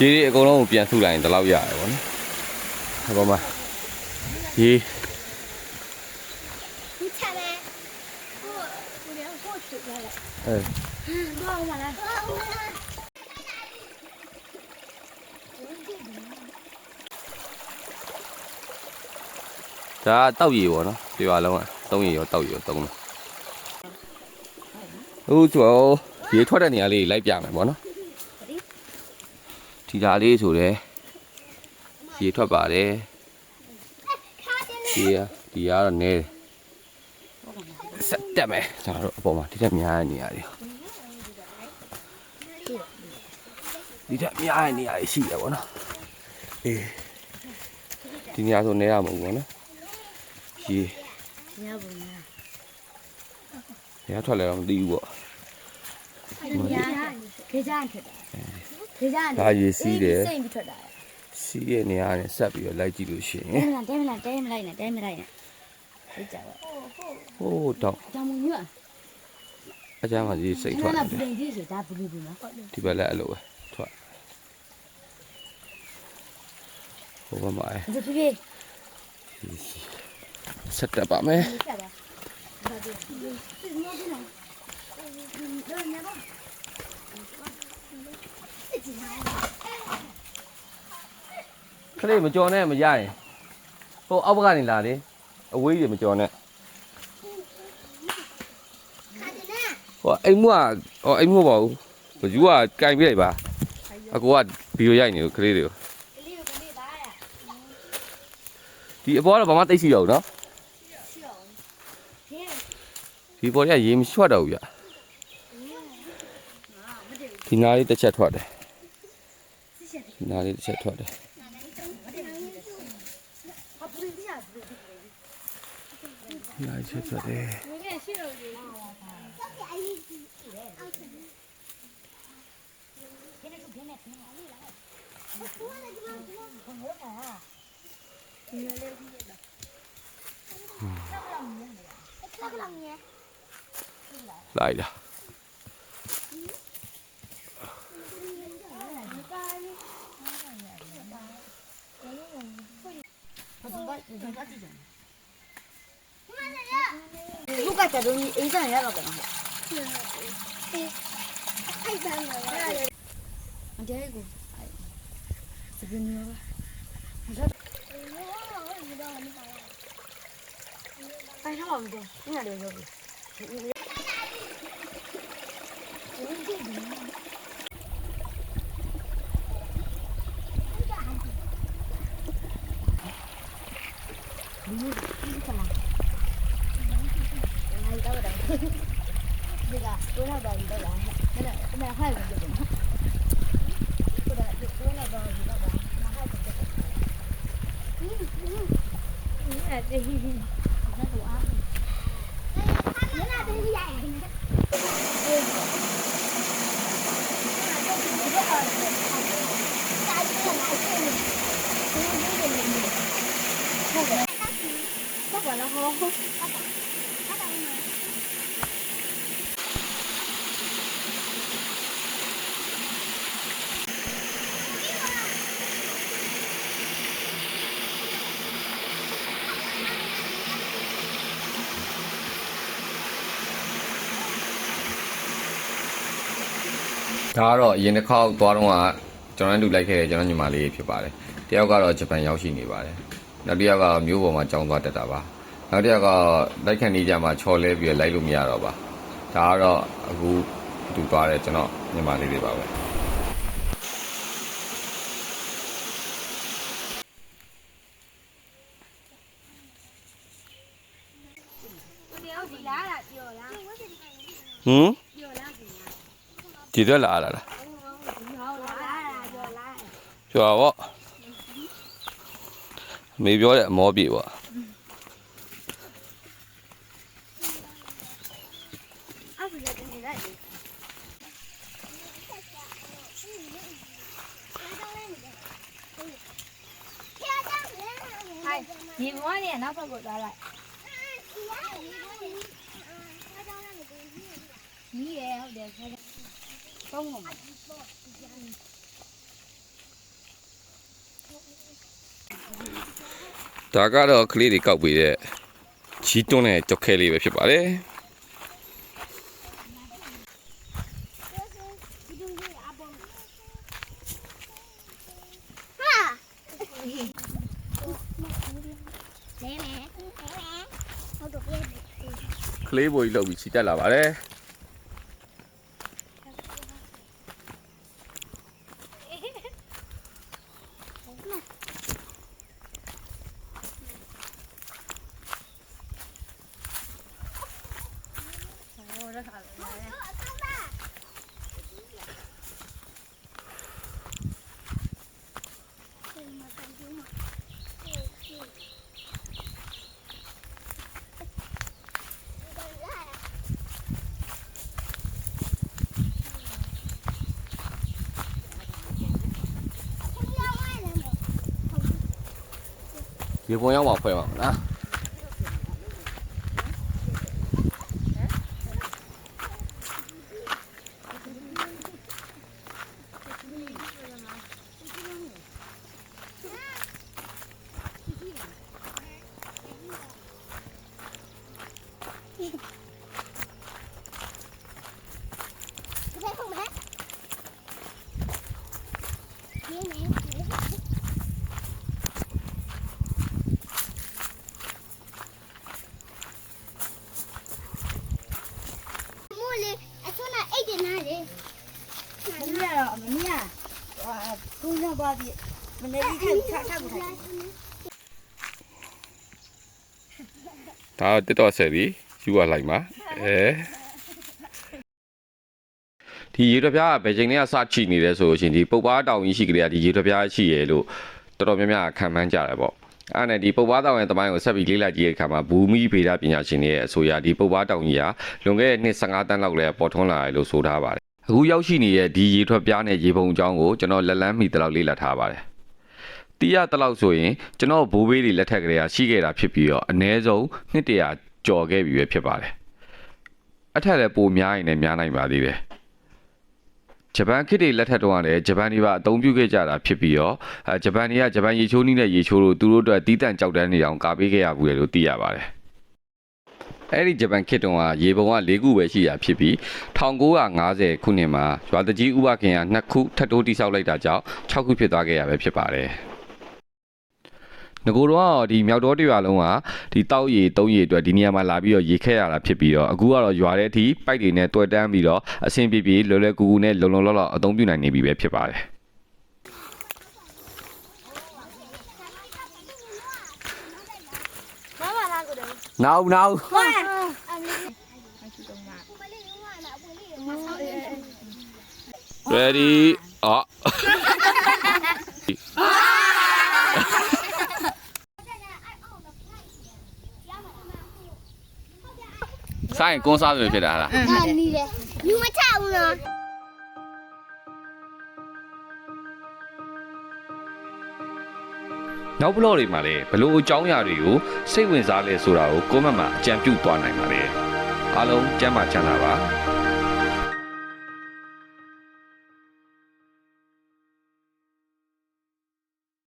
ရေတွေအကုန်လုံးကိုပြန်ဆုလိုက်ရင်ဒီလောက်ရတယ်ဗောနော်ဟောပါမှာရေ 你看呗。我我连过去了。 အဲ 嗯，多少碗了？多少碗了？ ဒါကတောက်ရေပေါ့နော်ဒီပါလုံးကသုံးရေရောတောက်ရေရောသုံးတယ်အခုကျော်ရေထွက်တဲ့နေရာလေးလိုက်ပြမယ်ပေါ့နော် ဒီလာလေးဆိုတဲ့ရေထွက်ပါတယ်ဒီကဒီကတော့နဲဆက်တက်မယ်ဒါတော့အပေါ်မှာဒီတက်များတဲ့နေရာတွေဒီတက်များတဲ့နေရာတွေရှိတယ်ဗောနော်အေးဒီနေရာဆိုနဲရမဟုတ်ဘူးဗောနော်ရေရပါဘူးရထွက်လဲတော့မသိဘူးဗောခေကြန်ထွက်တယ် ဒီကြဒါရေစီးတယ်စိတ်ပြီးထွက်တာစီးရဲ့နေရာနဲ့ဆက်ပြီးတော့လိုက်ကြည့်လို့ရှိရင်တဲမလားတဲမလားတဲမလိုက်နဲ့တဲမလိုက်နဲ့ဒီကြပါဟိုးတော့ကြောင်မညွတ်အကြမ်းပါကြီးစိတ်ထွက်တယ်ဒီပြင်ကြီးဆိုဒါဘူးဘူးနော်ဒီဘက်လည်းအလိုပဲထွက်ဟိုဘက်မှာဒီပြေဆက်တက်ပါမယ်ဆက်ပါဘာဒီဒီမောဒီနော် လေးမကြော်နဲ့မရရင်ဟိုအောက်ဘက်ကနေလာလေအဝေးကြီးမကြော်နဲ့ဟိုအိမ်မကဟိုအိမ်မပါဘူးဘယူကကင်ပြလိုက်ပါအကူကဗီဒီယိုရိုက်နေကိုကလေးတွေကိုဒီအပေါ်တော့ဘာမှတိတ်ရှိရဘူးနော်ဒီပေါ်ကရေမချွတ်တော့ဘူးဗျဒီနားလေးတစ်ချက်ထွက်တယ်ဒီနားလေးတစ်ချက်ထွက်တယ် အပူကြီးရဘူးဒီနား လူကကြတော့အိမ်ဆိုင်ရတော့တယ်အဲ့ဒါမှလည်းအကြဲကိုစပင်းရောပါအဲ့တော့ဘာလို့လဲညနေရောက်ပြီ 내가 돌아봐 이거야. 내가 내가 할 거거든. 돌아 돌아봐 이거야. 나할 거거든. 이야 돼. 나 좋아. 내가 되게 야. Chắc là nó hô ဒါကတော့အရင်တစ်ခေါက်သွားတော့ကကျွန်တော်တို့လိုက်ခဲ့တဲ့ကျွန်တော်ညီမလေးဖြစ်ပါတယ်တယောက်ကတော့ဂျပန်ရောက်ရှိနေပါတယ်နောက်တစ်ယောက်ကမြို့ပေါ်မှာကြောင်းသွားတက်တာပါနောက်တစ်ယောက်ကလိုက်ခန့်နေကြမှာချော်လဲပြီးလိုက်လို့မရတော့ပါဒါကတော့အခုတူသွားတယ်ကျွန်တော်ညီမလေးတွေပါပဲဟမ် 底下来来了小来没表演毛笔吧不你哎你往脸上放口袋来你也要点。 ကောင်းအောင်ဒါကတော့ကလေးတွေကောက်ပေးတဲ့ကြီးတွန်းတဲ့ကြောက်ခဲလေးပဲဖြစ်ပါတယ်လေးပေါ်ကြီးလောက်ပြီးခြေတက်လာပါတယ် ရေပုံရောက်မှဖွဲ့ပါမလားမမမီးကတော့မမီးကဟာကုန်းရောက်ပါပြီ မနေ့ကထပ်ထပ်ဘူးထိုင်ဒါတက်တော့ဆက်ပြီးယူရလိုက်ပါအဲဒီရေတပြားကဘယ်ချိန်တည်းကစချိနေလဲဆိုလို့ရှိရင်ဒီပုပ်ပါတောင်ကြီးရှိကြတဲ့ဒီရေတပြားရှိရလို့တော်တော်များများခံမှန်းကြတယ်ပေါ့အဲ့နဲ့ဒီပုပ်ပါတောင်ရဲ့တမိုင်းကိုဆက်ပြီးလေ့လာကြည့်တဲ့အခါမှာဘူမိဗေဒပညာရှင်တွေရဲ့အဆိုအရဒီပုပ်ပါတောင်ကြီးကလွန်ခဲ့တဲ့နှစ်15တန်းလောက်လဲပေါ်ထွန်းလာတယ်လို့ဆိုထားပါတယ်အခုရောက်ရှိနေတဲ့ဒီရေထွက်ပြားနဲ့ရေပုံအကြောင်းကိုကျွန်တော်လက်လန်းမိတလောက်လေ့လာထားပါတယ် တီးရတလောက်ဆိုရင်ကျွန်တော်ဘိုးဘေးတွေလက်ထက်ကလေးကရှိခဲ့တာဖြစ်ပြီးတော့အ ਨੇ ဆုံးနှစ်တရာကြော်ခဲ့ပြီပဲဖြစ်ပါတယ်အထက်လည်းပိုများရင်လည်းများနိုင်ပါသေးတယ်ဂျပန်ခေတ်တွေလက်ထက်တုန်းကလည်းဂျပန်တွေပါအသုံးပြုခဲ့ကြတာဖြစ်ပြီးတော့အဲဂျပန်တွေကဂျပန်ရေချိုးနည်းနဲ့ရေချိုးလို့သူတို့အတွက်တီးတန့်ကြောက်တန်းနေအောင်ကာပေးခဲ့ရဘူးလေလို့သိရပါတယ်အဲ့ဒီဂျပန်ခေတ်တုန်းကရေပုံက၄ခုပဲရှိတာဖြစ်ပြီး1950ခုနှစ်မှာရွာတကြီးဥပခင်က2ခုထပ်တိုးတိဆောက်လိုက်တာကြောင့်6ခုဖြစ်သွားခဲ့ရပဲဖြစ်ပါတယ် ငကိုတော့ဒီမြောက်တော်တရွာလုံးကဒီတောက်ရီတုံးရီအတွက်ဒီနေရာမှာလာပြီးတော့ရေခဲရတာဖြစ်ပြီးတော့အခုကတော့ရွာထဲအထိပိုက်တွေနဲ့တွေ့တန်းပြီးတော့အဆင်ပြေပြေလွယ်လွယ်ကူကူနဲ့လုံလုံလောက်လောက်အသုံးပြုနိုင်နေပြီပဲဖြစ်ပါတယ်မမလားကိုတယ်နောက်နောက်မ ready အော်ဆိုင်ကွန်စားတယ်ဖြစ်တာလားအာနီးတယ်ယူမချဘူးနော်နောက်ဘလော့တွေမှာလည်းဘလို့အကြောင်းအရာတွေကိုစိတ်ဝင်စားလဲဆိုတာကိုကိုယ့်မမှာအကြံပြုသွားနိုင်ပါတယ်အားလုံးကျမ်းမာချမ်းသာပါ